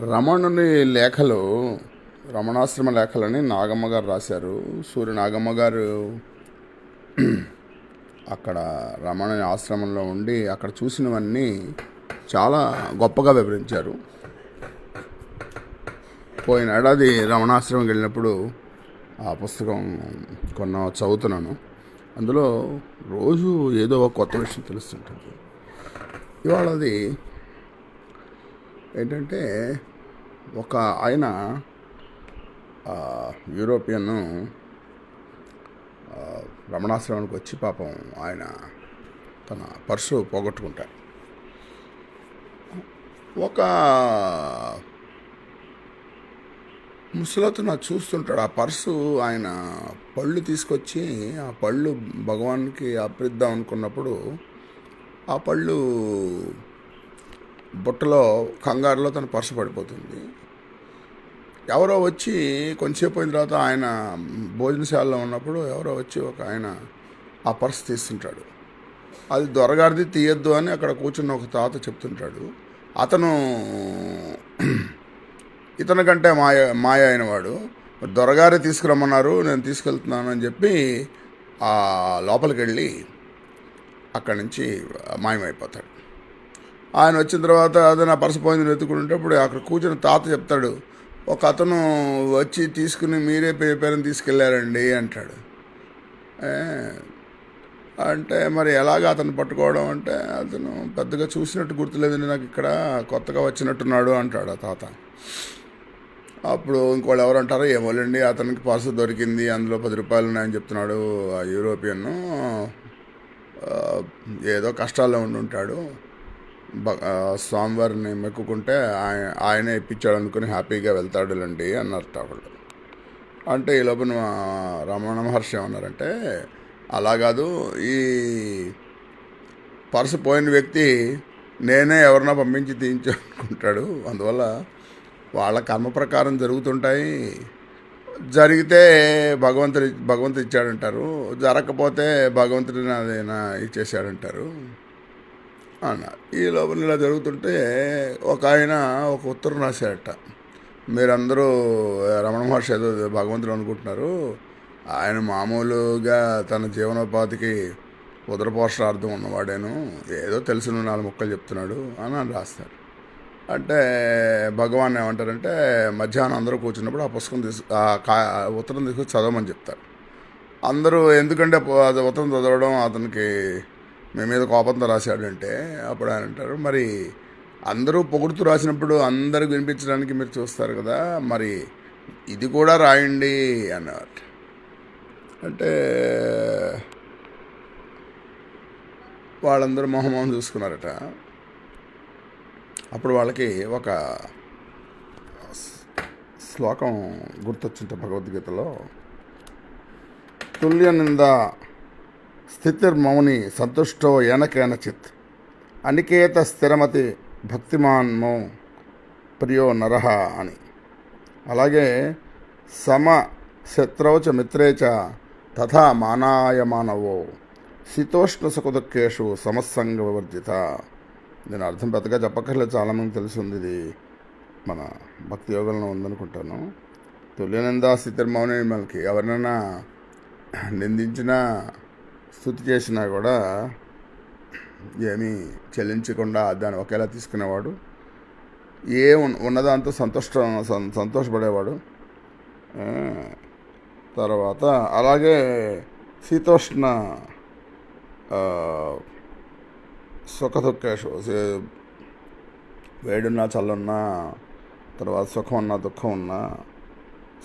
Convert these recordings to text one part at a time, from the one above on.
రమణుని లేఖలు రమణాశ్రమ లేఖలని నాగమ్మ గారు రాశారు. సూర్య నాగమ్మ గారు అక్కడ రమణుని ఆశ్రమంలో ఉండి అక్కడ చూసినవన్నీ చాలా గొప్పగా వివరించారు. పోయిన ఏడాది రమణాశ్రమం వెళ్ళినప్పుడు ఆ పుస్తకం కొన్న చదువుతున్నాను. అందులో రోజు ఏదో ఒక కొత్త విషయం తెలుస్తుంటుంది. ఇవాళ అది ఏంటంటే ఒక ఆయన యూరోపియన్ను యూరోపియన్ రమణాశ్రమానికి వచ్చి పాపం ఆయన తన పర్సు పోగొట్టుకుంటారు. ఒక ముసలతను చూస్తుంటాడు. ఆ పర్సు ఆయన పళ్ళు తీసుకొచ్చి ఆ పళ్ళు భగవాన్కి అర్పిద్దాం అనుకున్నప్పుడు ఆ పళ్ళు బుట్టలో కంగారులో తన పర్సు పడిపోతుంది ఎవరో వచ్చి కొంచెంసేపు అయిన తర్వాత ఆయన భోజనశాలలో ఉన్నప్పుడు ఎవరో వచ్చి ఒక ఆయన ఆ పర్స్ తీస్తుంటాడు. అది దొరగారిది తీయద్దు అని అక్కడ కూర్చున్న ఒక తాత చెప్తుంటాడు. అతను ఇతని కంటే మాయ మాయ అయినవాడు. దొరగారి దొరగారే తీసుకురమ్మన్నారు నేను తీసుకెళ్తున్నాను అని చెప్పి ఆ లోపలికి వెళ్ళి అక్కడి నుంచి మాయమైపోతాడు. ఆయన వచ్చిన తర్వాత అదే నా పర్సు పోయింది వెతుకుంటే ఇప్పుడు అక్కడ కూర్చుని తాత చెప్తాడు ఒక అతను వచ్చి తీసుకుని మీరే పేపర్ని తీసుకెళ్ళారండి అంటాడు. అంటే మరి ఎలాగ అతను పట్టుకోవడం అంటే అతను పెద్దగా చూసినట్టు గుర్తులేదండి నాకు ఇక్కడ కొత్తగా వచ్చినట్టున్నాడు అంటాడు ఆ తాత. అప్పుడు ఇంకోళ్ళు ఎవరు అంటారో ఏమోలేండి అతనికి పర్సు దొరికింది అందులో పది రూపాయలు ఉన్నాయని చెప్తున్నాడు ఆ యూరోపియన్ ఏదో కష్టాల్లో ఉండి ఉంటాడు. స్వామివారిని మెక్కుకుంటే ఆయన ఆయనే ఇప్పించాడు అనుకుని హ్యాపీగా వెళ్తాడులండి అన్నారు వాళ్ళు అంటే ఈ లోపల రమణ మహర్షి ఏమన్నారంటే అలా కాదు ఈ పర్సు పోయిన వ్యక్తి నేనే ఎవరినో పంపించి తీయించాలనుకుంటాడు. అందువల్ల వాళ్ళ కర్మ ప్రకారం జరుగుతుంటాయి. జరిగితే భగవంతుడు భగవంతుడు ఇచ్చాడంటారు. జరగకపోతే భగవంతుడు నాదేనా ఇచ్చేసాడంటారు అన్న. ఈ లోపల ఇలా జరుగుతుంటే ఒక ఆయన ఒక ఉత్తరం రాశాడట మీరందరూ రమణ మహర్షి ఏదో భగవంతుడు అనుకుంటున్నారు. ఆయన మామూలుగా తన జీవనోపాధికి ఉదరపోషణార్థం ఉన్నవాడేను. ఏదో తెలిసిన నాలుగు మొక్కలు చెప్తున్నాడు అని అని రాస్తారు. అంటే భగవాన్ ఏమంటారంటే మధ్యాహ్నం అందరూ కూర్చున్నప్పుడు ఆ పుస్తకం తీసు ఆ కా ఉత్తరం తీసుకొని చదవమని చెప్తారు. అందరూ ఎందుకంటే అది ఉత్తరం చదవడం అతనికి మీ మీద కోపంతో రాశాడంటే అప్పుడు ఆయన అంటారు మరి అందరూ పొగుడుతూ రాసినప్పుడు అందరూ వినిపించడానికి మీరు చూస్తారు కదా మరి ఇది కూడా రాయండి అన్నమాట అంటే వాళ్ళందరూ మొహమోహం చూసుకున్నారట. అప్పుడు వాళ్ళకి ఒక శ్లోకం గుర్తొచ్చింట భగవద్గీతలో. తుల్యనింద స్థితిర్మౌని సంతుష్టో ఏనకేనచిత్ అనికేత స్థిరమతి భక్తిమాన్మో ప్రియో నరహ అని. అలాగే సమ శత్రౌచ మిత్రేచ తథా మానాయమానవో. శీతోష్ణ సుఖదుఖేషు సమస్సంగ వివర్జిత. దీని అర్థం పెద్దగా చెప్పక్కర్లేదు చాలామంది తెలిసింది ఇది. మన భక్తి యోగంలో ఉందనుకుంటాను. తుల్యనిందా స్థితిర్మౌని మనకి ఎవరినైనా నిందించినా స్థుతి చేసినా కూడా ఏమీ చెల్లించకుండా దాన్ని ఒకేలా తీసుకునేవాడు. ఏ ఉన్నదాంతో సంతోష సంతోషపడేవాడు. తర్వాత అలాగే శీతోష్ణ ఆ, వేడున్నా చల్లున్నా తర్వాత సుఖం ఉన్నా దుఃఖం ఉన్నా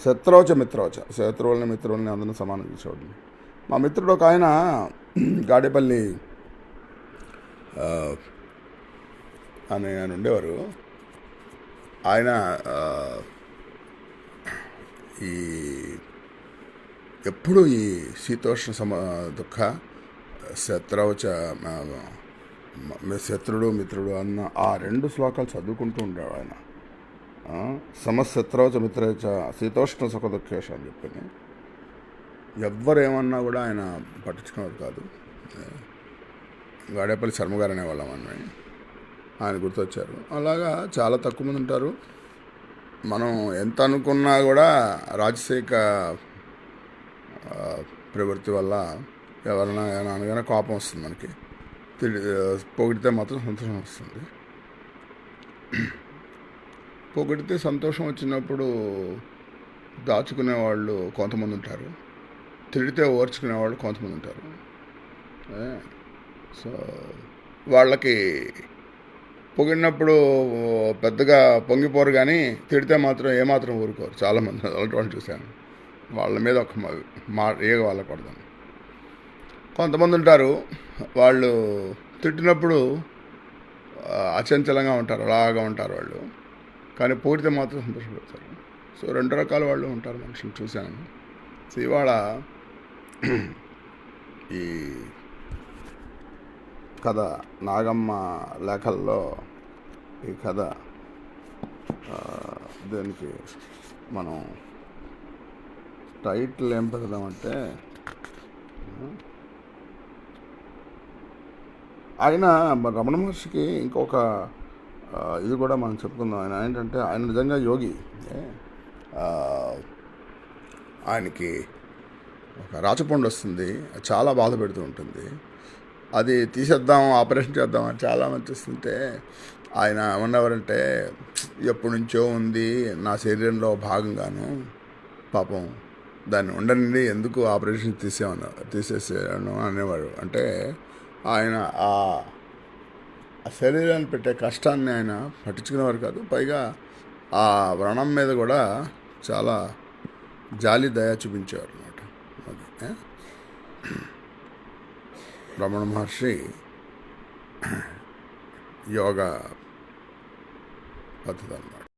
శత్రువచ మిత్రవచ శత్రువులని మిత్రుల్ని అందరిని సమానం చూసేవాడిని. మా మిత్రుడు ఒక ఆయన గాడేపల్లి అని ఆయన ఉండేవారు. ఆయన ఈ ఎప్పుడు ఈ శీతోష్ణ సమ దుఃఖ శత్రవచ శత్రుడు మిత్రుడు అన్న ఆ రెండు శ్లోకాలు చదువుకుంటూ ఉండేవాడు ఆయన. ఆ, సమశత్రవచ మిత్రచ శీతోష్ణ సుఖ దుఃఖేష అని చెప్పని ఎవ్వరేమన్నా కూడా ఆయన పట్టించుకునేవారు కాదు. గాడేపల్లి శర్మ గారు అనేవాళ్ళం అని ఆయన. గుర్తొచ్చారు. అలాగా చాలా తక్కువ మంది ఉంటారు. మనం ఎంత అనుకున్నా కూడా రాజశేఖ ప్రవృత్తి వల్ల ఎవరైనా ఏమైనా అనగానే కోపం వస్తుంది మనకి. తిరిగి పొగిడితే మాత్రం సంతోషం వస్తుంది. పొగిడితే సంతోషం వచ్చినప్పుడు దాచుకునే వాళ్ళు కొంతమంది ఉంటారు. తిడితే ఓర్చుకునే వాళ్ళు కొంతమంది ఉంటారు. సో వాళ్ళకి పొగిడినప్పుడు పెద్దగా పొంగిపోరు కానీ తిడితే మాత్రం ఏమాత్రం ఊరుకోరు. చాలామంది అలాంటి వాళ్ళు చూశాను. వాళ్ళ మీద ఒక మా ఏ వాళ్ళకూడదని కొంతమంది ఉంటారు వాళ్ళు తిట్టినప్పుడు అచంచలంగా ఉంటారు అలాగా ఉంటారు వాళ్ళు. కానీ పొగిడితే మాత్రం సంతోషపడతారు. సో రెండు రకాల వాళ్ళు ఉంటారు మనుషులు చూశాను. సో ఇవాళ ఈ కథ నాగమ్మ లేఖల్లో ఈ కథ దీనికి మనం టైటిల్ ఏం పెడదామంటే ఆయన రమణ మహర్షికి ఇంకొక ఇది కూడా మనం చెప్పుకుందాం. ఆయన ఏంటంటే ఆయన నిజంగా యోగి. ఆయనకి ఒక రాచపండు వస్తుంది. అది చాలా బాధ పెడుతూ ఉంటుంది. అది తీసేద్దాం ఆపరేషన్ చేద్దాం అని చాలామంది చూస్తుంటే ఆయన ఏమన్నవారంటే ఎప్పటి నుంచో ఉంది నా శరీరంలో భాగంగాను పాపం దాన్ని ఉండనండి ఎందుకు ఆపరేషన్ తీసేమన్నా తీసేసాను అనేవాడు అంటే ఆయన ఆ శరీరాన్ని పెట్టే కష్టాన్ని ఆయన పట్టించుకునేవారు కాదు. పైగా ఆ వ్రణం మీద కూడా చాలా జాలి దయ చూపించేవారు. అది రమణ మహర్షి యోగా పద్ధతి అన్నమాట.